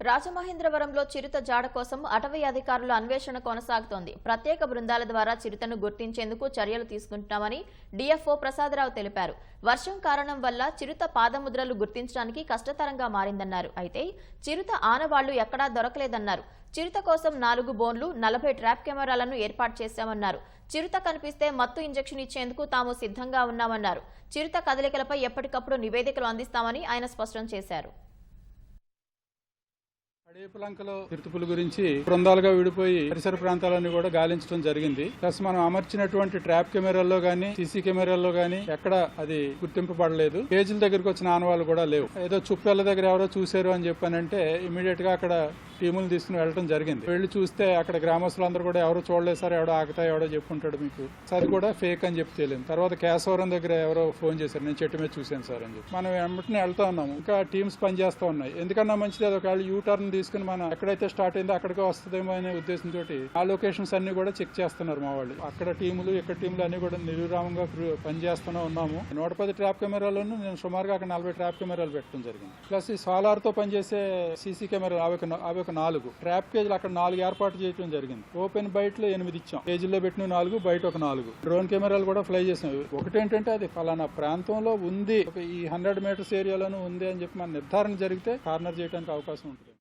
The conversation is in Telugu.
రాజమహేంద్రవరంలో చిరుత జాడ కోసం అటవీ అధికారుల అన్వేషణ కొనసాగుతోంది. ప్రత్యేక బృందాల ద్వారా చిరుతను గుర్తించేందుకు చర్యలు తీసుకుంటున్నామని డీఎఫ్ఓ ప్రసాదరావు తెలిపారు. వర్షం కారణం వల్ల చిరుత పాదముద్రలు గుర్తించడానికి కష్టతరంగా మారిందన్నారు. అయితే చిరుత ఆనవాళ్ళు ఎక్కడా దొరకలేదన్నారు. చిరుత కోసం నాలుగు బోన్లు నలభై ట్రాప్ కెమెరాలను ఏర్పాటు చేశామన్నారు. చిరుత కనిపిస్తే మత్తు ఇంజెక్షన్ ఇచ్చేందుకు తాము సిద్ధంగా ఉన్నామన్నారు. చిరుత కదలికలపై ఎప్పటికప్పుడు నివేదికలు అందిస్తామని ఆయన స్పష్టం చేశారు. అడేపులంకలో తిరుతుపుల గురించి బృందాలుగా విడిపోయి పరిసర ప్రాంతాలన్నీ కూడా గాలించడం జరిగింది. ప్లస్ మనం అమర్చినటువంటి ట్రాప్ కెమెరాల్లో గానీ సీసీ కెమెరాల్లో గానీ ఎక్కడ అది గుర్తింపబడలేదు. పేజీల దగ్గరకు వచ్చిన ఆనవాళ్ళు కూడా లేవు. ఏదో చుప్పెళ్ళ దగ్గర ఎవరో చూశారు అని చెప్పానంటే ఇమీడియట్గా అక్కడ టీములు తీసుకుని వెళ్ళడం జరిగింది. వెళ్ళి చూస్తే అక్కడ గ్రామస్తులందరూ కూడా ఎవరు చూడలేదు సార్ ఎవడో ఆగుతా ఎవడో చెప్పుకుంటాడు మీకు. అది కూడా ఫేక్ అని చెప్పి తెలియదు. తర్వాత కేశవరం దగ్గర ఎవరో ఫోన్ చేశారు. నేను చెట్టు మీద చూశాను సార్ అని చెప్పి. మనం వెంటనే వెళ్తా ఉన్నాము. ఇంకా టీమ్స్ పనిచేస్తా ఉన్నాయి. ఎందుకన్నా మంచిది? అది ఒకవేళ యూ టర్న్ తీసుకుని మనం ఎక్కడైతే స్టార్ట్ అయిందో అక్కడికే వస్తుందేమో అనే ఉద్దేశంతో ఆ లొకేషన్స్ అన్ని కూడా చెక్ చేస్తున్నారు మా వాళ్ళు. అక్కడ టీములు ఇక్కడ టీములు అన్ని కూడా నిరూరామంగా పనిచేస్తూనే ఉన్నాము. నూట పది ట్రాప్ కెమెరాలను నేను సుమారుగా అక్కడ నలభై ట్రాప్ కెమెరాలు పెట్టడం జరిగింది. ప్లస్ ఈ సోలార్తో పనిచేసే సీసీ కెమెరాలు అవి అవి ఒక నాలుగు. ట్రాప్ కేజీలు అక్కడ నాలుగు ఏర్పాటు చేయడం జరిగింది. ఓపెన్ బయట లో ఎనిమిది ఇచ్చాం. కేజీల్లో పెట్టిన నాలుగు బయట ఒక నాలుగు. డ్రోన్ కెమెరాలు కూడా ఫ్లై చేసినవి ఒకటేంటంటే అది ఫలానా ప్రాంతంలో ఉంది. ఒక ఈ హండ్రెడ్ మీటర్స్ ఏరియాలోనూ ఉంది అని చెప్పి మన నిర్ధారణ జరిగితే కార్నర్ చేయడానికి అవకాశం ఉంటుంది.